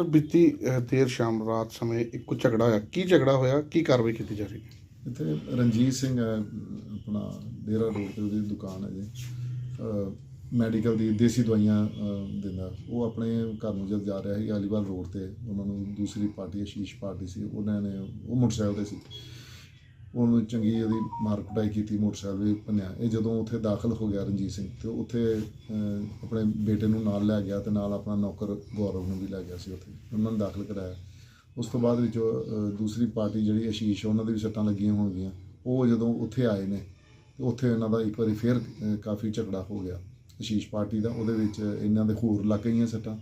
Sir, ਬੀਤੀ ਦੇਰ ਸ਼ਾਮ ਰਾਤ ਸਮੇਂ ਇੱਕ ਝਗੜਾ ਹੋਇਆ। ਕੀ ਝਗੜਾ ਹੋਇਆ? ਕੀ ਕਾਰਵਾਈ ਕੀਤੀ ਜਾ ਰਹੀ ਹੈ? ਇੱਥੇ ਰਣਜੀਤ ਸਿੰਘ ਹੈ, ਆਪਣਾ ਡੇਰਾ ਰੋਡ ਤੇ ਉਹਦੀ ਦੁਕਾਨ ਹੈ ਜੀ। ਮੈਡੀਕਲ ਦੀ ਦੇਸੀ ਦਵਾਈਆਂ ਦਿੰਦਾ। ਉਹ ਆਪਣੇ ਘਰ ਨੂੰ ਜਦ ਜਾ ਰਿਹਾ ਸੀ, ਅਲੀਵਾਲ ਰੋਡ ਤੇ, ਉਹਨਾਂ ਨੂੰ ਦੂਸਰੀ ਪਾਰਟੀ ਆਸ਼ੀਸ਼ ਪਾਰਟੀ ਸੀ, ਉਹਨਾਂ ਨੇ, ਉਹ ਮੋਟਰਸਾਈਕਲ ਤੇ ਸੀ। ਉਹਨੂੰ ਚੰਗੀ ਉਹਦੀ ਮਾਰ ਕੁਟਾਈ ਕੀਤੀ, ਮੋਟਰਸਾਈਕਲ ਵੀ ਭੰਨਿਆ। ਇਹ ਜਦੋਂ ਉੱਥੇ ਦਾਖਲ ਹੋ ਗਿਆ ਰਣਜੀਤ ਸਿੰਘ, ਤੇ ਉੱਥੇ ਆਪਣੇ ਬੇਟੇ ਨੂੰ ਨਾਲ ਲੈ ਗਿਆ ਤੇ ਨਾਲ ਆਪਣਾ ਨੌਕਰ ਗੌਰਵ ਨੂੰ ਵੀ ਲੈ ਗਿਆ ਸੀ ਉੱਥੇ। ਉਹਨਾਂ ਨੂੰ ਦਾਖਲ ਕਰਾਇਆ। ਉਸ ਤੋਂ ਬਾਅਦ ਵਿੱਚ ਦੂਸਰੀ ਪਾਰਟੀ ਜਿਹੜੀ ਅਸ਼ੀਸ਼, ਉਹਨਾਂ ਦੇ ਵੀ ਸੱਟਾਂ ਲੱਗੀਆਂ ਹੋਣਗੀਆਂ। ਉਹ ਜਦੋਂ ਉੱਥੇ ਆਏ ਨੇ, ਤੇ ਉੱਥੇ ਇਹਨਾਂ ਦਾ ਇੱਕ ਵਾਰੀ ਫੇਰ ਕਾਫੀ ਝਗੜਾ ਹੋ ਗਿਆ ਅਸ਼ੀਸ਼ ਪਾਰਟੀ ਦਾ। ਉਹਦੇ ਵਿੱਚ ਇਹਨਾਂ ਦੇ ਹੋਰ ਲੱਗ ਗਈਆਂ ਸੱਟਾਂ।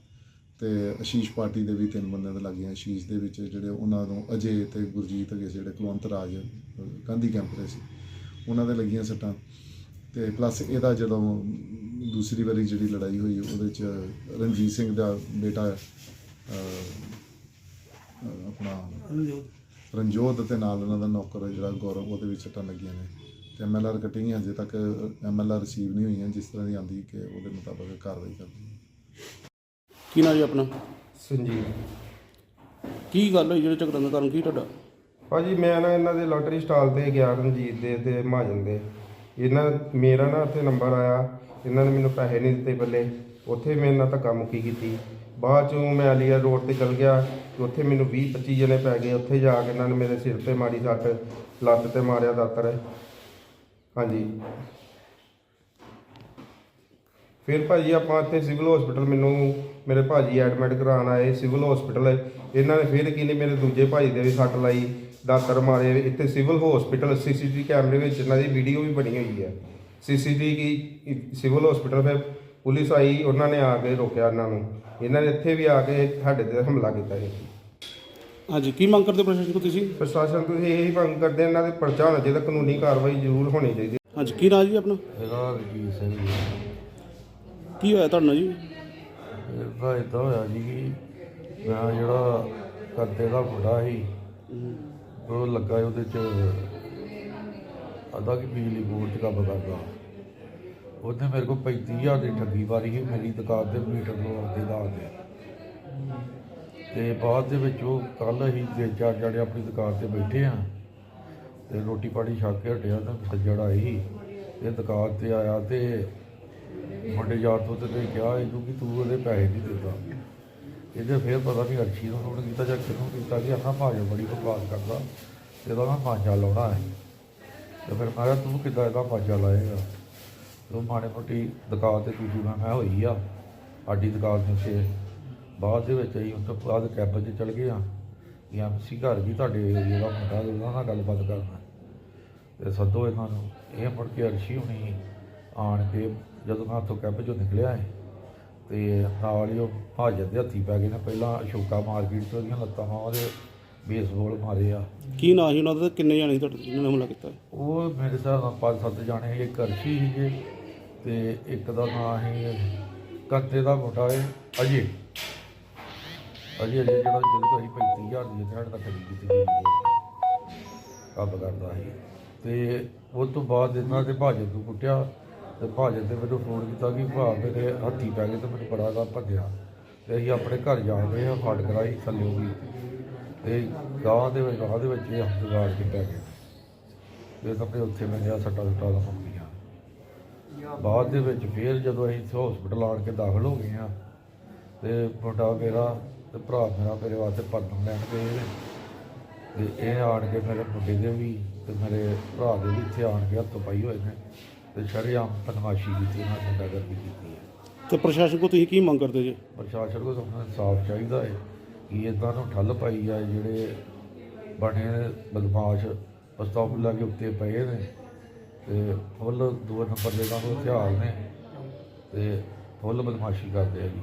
ਤੇ ਆਸ਼ੀਸ਼ ਪਾਰਟੀ ਦੇ ਵੀ ਤਿੰਨ ਬੰਦਿਆਂ ਦੇ ਲੱਗੀਆਂ ਆਸ਼ੀਸ਼ ਦੇ ਵਿੱਚ ਜਿਹੜੇ ਉਹਨਾਂ ਨੂੰ ਅਜੇ ਤੇ ਗੁਰਜੀਤ ਸੀ ਜਿਹੜੇ ਕੁਲਵੰਤ ਰਾਜ ਗਾਂਧੀ ਕੈਂਪ ਦੇ ਸੀ ਉਹਨਾਂ ਦੇ ਲੱਗੀਆਂ ਸੱਟਾਂ। ਤੇ ਪਲੱਸ ਇਹਦਾ ਜਦੋਂ ਦੂਸਰੀ ਵਾਰੀ ਜਿਹੜੀ ਲੜਾਈ ਹੋਈ ਉਹਦੇ ਚ ਰਣਜੀਤ ਸਿੰਘ ਦਾ ਬੇਟਾ ਆਪਣਾ ਰਣਜੋਤ। ਤੇ ਨਾਲ ਉਹਨਾਂ ਦਾ ਨੌਕਰ ਜਿਹੜਾ ਗੌਰਵ ਉਹਦੇ ਵਿੱਚ ਸੱਟਾਂ ਲੱਗੀਆਂ ਨੇ। ਤੇ ਐਮਐਲਆਰ ਕੱਟੀਆਂ ਹਜੇ ਤੱਕ ਐਮਐਲਆਰ ਰਿਸੀਵ ਨਹੀਂ ਹੋਈਆਂ ਜਿਸ ਤਰ੍ਹਾਂ ਦੀ ਆਂਦੀ ਕਿ ਉਹਦੇ ਮੁਤਾਬਕ ਕਾਰਵਾਈ ਕਰਦੀ ਹੈ। ਕੀ ਨਾਂ ਜੀ ਆਪਣਾ? ਸੰਜੀਵ। ਕੀ ਗੱਲ ਹੋਈ? ਜਿਹੜੇ ਝਗੜਨ ਦਾ ਕਾਰਨ ਕੀ ਤੁਹਾਡਾ? ਭਾਜੀ ਮੈਂ ਨਾ ਇਹਨਾਂ ਦੇ ਲੋਟਰੀ ਸਟਾਲ ਤੇ ਗਿਆ ਰਣਜੀਤ ਦੇ ਤੇ ਮਹਾਜਨ ਦੇ। ਇਹਨਾਂ ਮੇਰਾ ਨਾ ਉੱਥੇ ਨੰਬਰ ਆਇਆ। ਇਹਨਾਂ ਨੇ ਮੈਨੂੰ ਪੈਸੇ ਨਹੀਂ ਦਿੱਤੇ ਬੱਲੇ। ਉੱਥੇ ਮੇਰੇ ਨਾਲ ਧੱਕਾ ਮੁੱਕੀ ਕੀਤੀ। ਬਾਅਦ ਚੋਂ ਮੈਂ ਅਲੀਗੜ੍ਹ ਰੋਡ ਤੇ ਚਲ ਗਿਆ ਤੇ ਉੱਥੇ ਮੈਨੂੰ 20 25 ਜਣੇ ਪੈ ਗਏ। ਉੱਥੇ ਜਾ ਕੇ ਇਹਨਾਂ ਨੇ ਮੇਰੇ ਸਿਰ ਤੇ ਮਾਰੀ ਸੱਟ ਲੱਤ ਤੇ ਮਾਰਿਆ ਦਾਤਰ। ਹਾਂਜੀ। ਫਿਰ ਭਾਜੀ ਆਪਾਂ ਇੱਥੇ ਸਿਵਲ ਹਸਪੀਟਲ ਮੈਨੂੰ ਮੇਰੇ ਭਾਜੀ ਐਡਮਿਟ ਕਰਾਉਣ ਆਏ ਸਿਵਲ ਹਸਪੀਟਲ ਇਹਨਾਂ ਨੇ ਫਿਰ ਕੀ ਨੇ ਮੇਰੇ ਦੂਜੇ ਭਾਜੀ ਦੇ ਵੀ ਸੱਟ ਲਾਈ ਦਾਤਰ ਮਾਰੇ। ਇੱਥੇ ਸਿਵਲ ਹਸਪੀਟਲ ਸੀਸੀਟੀਵੀ ਕੈਮਰੇ ਵਿੱਚ ਇਹਨਾਂ ਦੀ ਵੀਡੀਓ ਵੀ ਬਣੀ ਹੋਈ ਹੈ। ਸੀਸੀਟੀਵੀ ਸਿਵਲ ਹਸਪੀਟਲ ਫਿਰ ਪੁਲਿਸ ਆਈ ਉਹਨਾਂ ਨੇ ਆ ਕੇ ਰੋਕਿਆ ਇਹਨਾਂ ਨੂੰ। ਇਹਨਾਂ ਨੇ ਇੱਥੇ ਵੀ ਆ ਕੇ ਸਾਡੇ ਤੇ ਹਮਲਾ ਕੀਤਾ ਜੀ ਹਾਂਜੀ ਕੀ ਮੰਗ ਕਰਦੇ ਪ੍ਰਸ਼ਾਸਨ ਤੋਂ ਤੁਸੀਂ? ਪ੍ਰਸ਼ਾਸਨ ਤੋਂ ਇਹੀ ਮੰਗ ਕਰਦੇ ਇਹਨਾਂ ਦੇ ਪਰਚਾ ਹੋਣਾ ਚਾਹੀਦਾ ਕਾਨੂੰਨੀ ਕਾਰਵਾਈ ਜ਼ਰੂਰ ਹੋਣੀ ਚਾਹੀਦੀ। ਹਾਂਜੀ ਕੀ ਨਾਂ ਜੀ ਆਪਣਾ? ਇਹਦਾ ਰਜੀਤ ਸਿੰਘ ਜੀ। ਕੀ ਹੋਇਆ ਤੁਹਾਡੇ ਨਾਲ ਜੀ ਇਹਦਾ ਇਦਾਂ ਹੋਇਆ ਜੀ ਕਿ ਮੈਂ ਜਿਹੜਾ ਕਰਦੇ ਦਾ ਮੁੰਡਾ ਸੀ ਉਹ ਲੱਗਾ ਉਹਦੇ ਚ ਆਦਾ ਕਿ ਬਿਜਲੀ ਬੋਰਡ 'ਚ ਕੰਮ ਕਰਦਾ। ਉਹਨੇ ਮੇਰੇ ਕੋਲ 35000 ਦੀ ਠੱਗੀ ਮਾਰੀ ਸੀ ਮੇਰੀ ਦੁਕਾਨ ਤੇ ਮੀਟਰ ਲਵਾਉਣ ਦੇ ਨਾਂ ਤੇ। ਤੇ ਬਾਅਦ ਦੇ ਵਿੱਚ ਉਹ ਕੱਲ ਅਸੀਂ ਤਿੰਨ ਚਾਰ ਜਣੇ ਆਪਣੀ ਦੁਕਾਨ ਤੇ ਬੈਠੇ ਆ ਤੇ ਰੋਟੀ ਪਾਣੀ ਛਕ ਕੇ ਹਟਿਆ ਤਾਂ ਸੱਜਣ ਆਈ। ਇਹ ਦੁਕਾਨ ਤੇ ਆਇਆ ਤੇ ਮੁੰਡੇ ਯਾਰ ਤੋਂ ਤੇ ਕਿਹਾ ਇਹਨੂੰ ਕਿ ਤੂੰ ਉਹਦੇ ਪੈਸੇ ਨਹੀਂ ਦਿੰਦਾ। ਇਹਦੇ ਫਿਰ ਪਤਾ ਨਹੀਂ ਅਰਸ਼ੀ ਨੂੰ ਫੋਨ ਕੀਤਾ ਜਾਂ ਕਿਹਨੂੰ ਕੀਤਾ ਕਿ ਆਹ ਭਾਜਾ ਬੜੀ ਬਕਵਾਸ ਕਰਦਾ ਇਹਦਾ ਮੈਂ ਮਾਂਜਾ ਲਾਉਣਾ ਹੈ। ਤੇ ਫਿਰ ਮੈਂ ਕਿਹਾ, ਤੂੰ ਕਿੱਦਾਂ ਇਹਦਾ ਮਾਂਜਾ ਲਾਏਗਾ? ਉਹ ਮਾੜੇ ਮੋਟੀ ਦੁਕਾਨ ਤੇ ਦੂਜੀ ਮੈਂ ਮੈਂ ਹੋਈ ਆ, ਸਾਡੀ ਦੁਕਾਨ ਦੇ ਉੱਤੇ। ਬਾਅਦ ਦੇ ਵਿੱਚ ਅਸੀਂ ਉਸ ਤੋਂ ਬਾਅਦ ਕੈਂਪ 'ਚ ਚਲ ਗਏ ਆ ਕਿ ਐਮਸੀ ਘਰ ਵੀ ਤੁਹਾਡੇ ਏਰੀਆ ਦਾ ਮੁੰਡਾ ਤੇ ਉਹਨਾਂ ਨਾਲ ਗੱਲਬਾਤ ਕਰਨਾ। ਤੇ ਸੱਦੋ ਇਹਨਾਂ ਨੂੰ। ਇਹ ਮੁੜ ਕੇ ਅਰਸ਼ੀ ਹੁਣੀ ਆਣ ਕੇ ਜਦੋਂ ਮੈਂ ਉੱਥੋਂ ਕੈਂਪ ਚੋਂ ਨਿਕਲਿਆ ਹੈ ਤੇ ਨਾਲ ਹੀ ਉਹ ਹਾਜ਼ਰ ਦੇ ਹੱਥੀ ਪੈ ਗਏ ਨੇ। ਪਹਿਲਾਂ ਅਸ਼ੋਕਾ ਮਾਰਕੀਟ ਤੋਂ ਉਹਦੀਆਂ ਲੱਤਾਂ ਮਾਂ ਉਹਦੇ ਬੇਸਬਾਲ ਮਾਰੇ ਆ। ਕੀ ਨਾਂ ਸੀ ਉਹਨਾਂ ਦਾ ਤੇ ਕਿੰਨੇ ਜਾਣੇ ਸੀ ਤੁਹਾਡੇ ਜਿਹਨਾਂ ਨੇ ਹਮਲਾ ਕੀਤਾ? ਉਹ ਮੇਰੇ ਹਿਸਾਬ ਨਾਲ ਪੰਜ ਸੱਤ ਜਾਣੇ ਸੀ ਇੱਕ ਅਰਸ਼ੀ ਸੀਗੇ ਤੇ ਇੱਕ ਦਾ ਨਾਂ ਸੀ ਕੱਤੇ ਦਾ ਮੁੰਡਾ ਹੈ ਅਜੇ। ਅਜੇ ਅਜੇ ਜਿਹੜਾ ਜਿਹਦੇ ਤੋਂ ਅਸੀਂ 35000 ਦੀ ਸਾਡੇ ਤੱਕ ਖਰੀਦੀ ਕੀਤੀ ਗਈ ਕੰਮ ਕਰਦਾ ਸੀ। ਤੇ ਉਸ ਤੋਂ ਬਾਅਦ ਇਹਨਾਂ ਦੇ ਭਾਜੇ ਨੂੰ ਕੁੱਟਿਆ। ਤੇ ਭਾਜੇ ਤੇ ਮੈਨੂੰ ਫੋਨ ਕੀਤਾ ਕਿ ਭਾ ਮੇਰੇ ਹੱਥੀ ਪੈ ਗਏ ਤੇ ਮੈਨੂੰ ਬੜਾ ਦਾ ਭੱਜਿਆ। ਤੇ ਅਸੀਂ ਆਪਣੇ ਘਰ ਜਾ ਰਹੇ ਹਾਂ ਫੜ ਕਰਾਈ ਥੱਲੇ ਵੀ। ਤੇ ਗਾਂ ਦੇ ਵਿੱਚ ਗਾਂ ਦੇ ਵਿੱਚ ਇਹ ਹਸਪਤਾਲ ਕੇ ਪੈ ਗਏ। ਤੇ ਕੱਪੜੇ ਉੱਥੇ ਮੈਂ ਗਿਆ, ਸੱਟਾ ਸੁੱਟਾ ਦਾ ਮੰਗੀਆਂ ਬਾਅਦ ਦੇ ਵਿੱਚ ਫਿਰ ਜਦੋਂ ਅਸੀਂ ਇੱਥੇ ਹਸਪੀਟਲ ਆਣ ਕੇ ਦਾਖਲ ਹੋ ਗਏ ਆ ਤੇ ਮੁੰਡਾ ਮੇਰਾ ਤੇ ਭਰਾ ਮੇਰਾ ਮੇਰੇ ਵਾਸਤੇ ਪਰਮ ਲੈਣ ਗਏ ਨੇ। ਤੇ ਇਹ ਆਣ ਕੇ ਮੇਰੇ ਮੁੰਡੇ ਦੇ ਵੀ ਤੇ ਮੇਰੇ ਭਰਾ ਦੇ ਵੀ ਇੱਥੇ ਆਣ ਕੇ ਹੱਥ ਪਾਈ ਹੋਏ ਨੇ। ਤੇ ਸ਼ਰੇਆਮ ਬਦਮਾਸ਼ੀ ਕੀਤੀ ਉਹਨਾਂ ਗੁੰਡਾਗਰਦੀ ਕੀਤੀ ਹੈ ਤੇ ਪ੍ਰਸ਼ਾਸਨ ਕੋਲ ਤੁਸੀਂ ਕੀ ਮੰਗ ਕਰਦੇ ਜੀ? ਪ੍ਰਸ਼ਾਸਨ ਕੋਲ ਸਾਨੂੰ ਇਨਸਾਫ ਚਾਹੀਦਾ ਹੈ ਕਿ ਇਦਾਂ ਨੂੰ ਠੱਲ ਪਾਈ ਜਾਏ ਜਿਹੜੇ ਬਣੇ ਨੇ ਬਦਮਾਸ਼ ਲਾ ਕੇ ਉੱਤੇ ਪਏ ਨੇ ਤੇ ਫੁੱਲ ਦੋ ਨੰਬਰ ਦੇ ਨਾਲ ਹਥਿਆਰ ਨੇ ਤੇ ਫੁੱਲ ਬਦਮਾਸ਼ੀ ਕਰਦੇ ਆ ਜੀ।